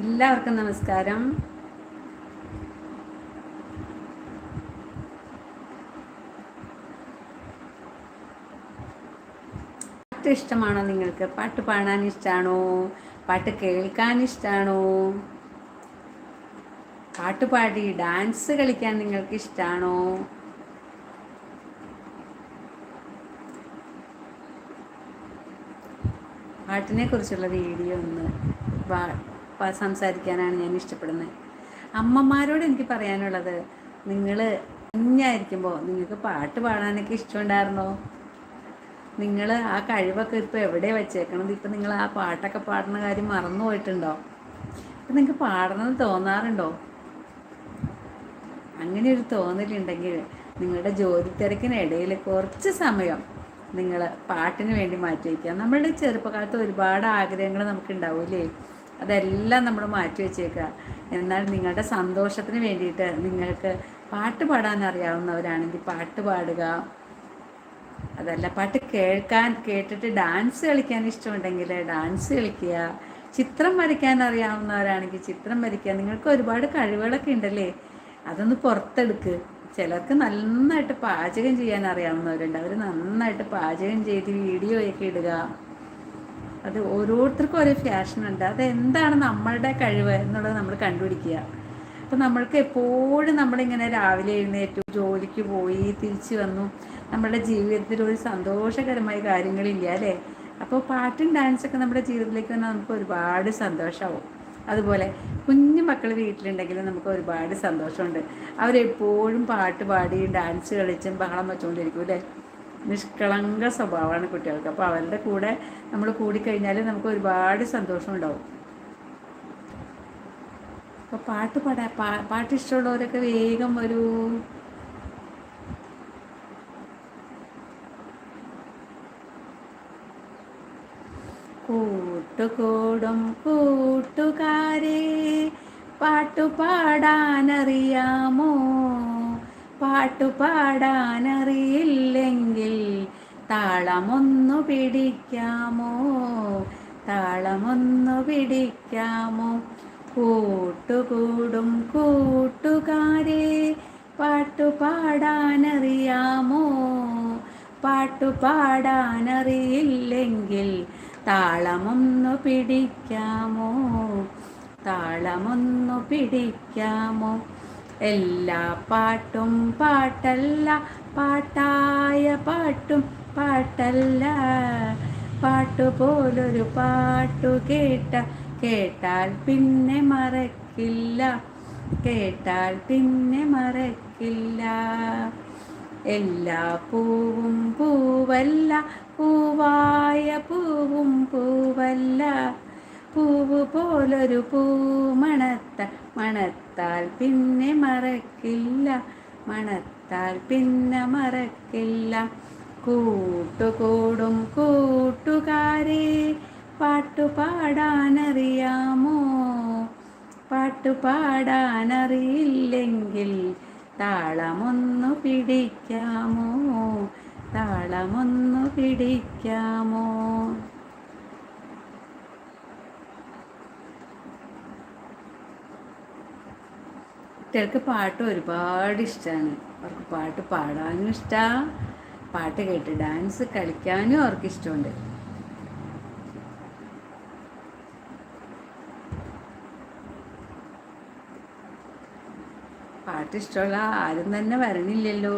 എല്ലാവർക്കും നമസ്കാരം. പാട്ട് ഇഷ്ടമാണോ നിങ്ങൾക്ക്? പാട്ട് പാടാൻ ഇഷ്ടമാണോ പാട്ട് കേൾക്കാൻ ഇഷ്ടമാണോ പാട്ട് പാടി ഡാൻസ് കളിക്കാൻ നിങ്ങൾക്ക് ഇഷ്ടമാണോ പാട്ടിനെ കുറിച്ചുള്ള വീഡിയോ ഒന്ന് സംസാരിക്കാനാണ് ഞാൻ ഇഷ്ടപ്പെടുന്നത്. അമ്മമാരോട് എനിക്ക് പറയാനുള്ളത് നിങ്ങൾ കുഞ്ഞായിരിക്കുമ്പോൾ നിങ്ങൾക്ക് പാട്ട് പാടാനൊക്കെ ഇഷ്ടമുണ്ടായിരുന്നോ? നിങ്ങൾ ആ കഴിവൊക്കെ ഇപ്പോൾ എവിടെ വെച്ചേക്കണത്? ഇപ്പം നിങ്ങൾ ആ പാട്ടൊക്കെ പാടുന്ന കാര്യം മറന്നു പോയിട്ടുണ്ടോ? ഇപ്പം നിങ്ങൾക്ക് പാടണമെന്ന് തോന്നാറുണ്ടോ? അങ്ങനെ ഒരു തോന്നലുണ്ടെങ്കിൽ നിങ്ങളുടെ ജോലി തിരക്കിനിടയിൽ കുറച്ച് സമയം നിങ്ങൾ പാട്ടിന് വേണ്ടി മാറ്റി വയ്ക്കുക നമ്മളുടെ ചെറുപ്പകാലത്ത് ഒരുപാട് ആഗ്രഹങ്ങൾ നമുക്ക് ഉണ്ടാവില്ലേ അതെല്ലാം നമ്മൾ മാറ്റി വെച്ചേക്കുക. എന്നാൽ നിങ്ങളുടെ സന്തോഷത്തിന് വേണ്ടിയിട്ട് നിങ്ങൾക്ക് പാട്ട് പാടാൻ അറിയാവുന്നവരാണെങ്കിൽ പാട്ട് പാടുക. അതല്ല പാട്ട് കേൾക്കാൻ കേട്ടിട്ട് ഡാൻസ് കളിക്കാൻ ഇഷ്ടമുണ്ടെങ്കിൽ ഡാൻസ് കളിക്കുക. ചിത്രം വരയ്ക്കാൻ അറിയാവുന്നവരാണെങ്കിൽ ചിത്രം വരയ്ക്കുക. നിങ്ങൾക്ക് ഒരുപാട് കഴിവുകളൊക്കെ ഉണ്ടല്ലേ? അതൊന്ന് പുറത്തെടുക്ക്. ചിലർക്ക് നന്നായിട്ട് പാചകം ചെയ്യാൻ അറിയാവുന്നവരുണ്ട്. അവർ നന്നായിട്ട് പാചകം ചെയ്ത് വീഡിയോയൊക്കെ ഇടുക. അത് ഓരോരുത്തർക്കും ഓരോ ഫാഷൻ ഉണ്ട്. അത് എന്താണ് നമ്മളുടെ കഴിവ് എന്നുള്ളത് നമ്മൾ കണ്ടുപിടിക്കുക. അപ്പം നമ്മൾക്ക് എപ്പോഴും നമ്മളിങ്ങനെ രാവിലെ എഴുന്നേറ്റു ജോലിക്ക് പോയി തിരിച്ചു വന്നു. നമ്മുടെ ജീവിതത്തിൽ ഒരു സന്തോഷകരമായ കാര്യങ്ങളില്ല അല്ലേ? അപ്പോൾ പാട്ടും ഡാൻസൊക്കെ നമ്മുടെ ജീവിതത്തിലേക്ക് വന്നാൽ നമുക്ക് ഒരുപാട് സന്തോഷമാവും അതുപോലെ കുഞ്ഞു മക്കൾ വീട്ടിലുണ്ടെങ്കിൽ നമുക്ക് ഒരുപാട് സന്തോഷമുണ്ട്. അവരെപ്പോഴും പാട്ട് പാടി ഡാൻസ് കളിച്ചും ബഹളം വെച്ചുകൊണ്ടിരിക്കും അല്ലേ? നിഷ്കളങ്ക സ്വഭാവമാണ് കുട്ടികൾക്ക്. അപ്പോൾ അവരുടെ കൂടെ നമ്മൾ കൂടിക്കഴിഞ്ഞാൽ നമുക്ക് ഒരുപാട് സന്തോഷം ഉണ്ടാവും അപ്പോൾ പാട്ട് പാടാ പാട്ട് ഇഷ്ടമുള്ളവരൊക്കെ വേഗം വരൂ. കൂട്ടുകൂടും കൂട്ടുകാരെ പാട്ടുപാടാനറിയാമോ പാട്ടുപാടാനറിയില്ലെങ്കിൽ താളമൊന്നു പിടിക്കാമോ? താളമൊന്നു പിടിക്കാമോ? കൂട്ടുകൂടും കൂട്ടുകാരെ പാട്ടുപാടാനറിയാമോ പാട്ടുപാടാനറിയില്ലെങ്കിൽ താളമൊന്നു പിടിക്കാമോ? താളമൊന്നു പിടിക്കാമോ? എല്ലാ പാട്ടും പാട്ടല്ല പാട്ടായ പാട്ടും പാട്ടല്ല. പാട്ടുപോലൊരു പാട്ടു കേട്ട കേട്ടാൽ പിന്നെ മറക്കില്ല. കേട്ടാൽ പിന്നെ മറക്കില്ല. എല്ലാ പൂവും പൂവല്ല പൂവായ പൂവും പൂവല്ല. പൂവ് പോലൊരു പൂ മണത്ത മണത്താൽ പിന്നെ മറക്കില്ല. മണത്താൽ പിന്നെ മറക്കില്ല. കൂട്ടുകൂടും കൂട്ടുകാരെ പാട്ടുപാടാനറിയാമോ പാട്ടുപാടാനറിയില്ലെങ്കിൽ താളമൊന്നു പിടിക്കാമോ? താളമൊന്നു പിടിക്കാമോ? കുട്ടികൾക്ക് പാട്ട് ഒരുപാട് ഇഷ്ടമാണ് അവർക്ക് പാട്ട് പാടാനും ഇഷ്ടമാണ് പാട്ട് കേട്ട് ഡാൻസ് കളിക്കാനും അവർക്ക് ഇഷ്ടമുണ്ട് പാട്ട് ഇഷ്ടമുള്ള ആരും തന്നെ വരണില്ലല്ലോ.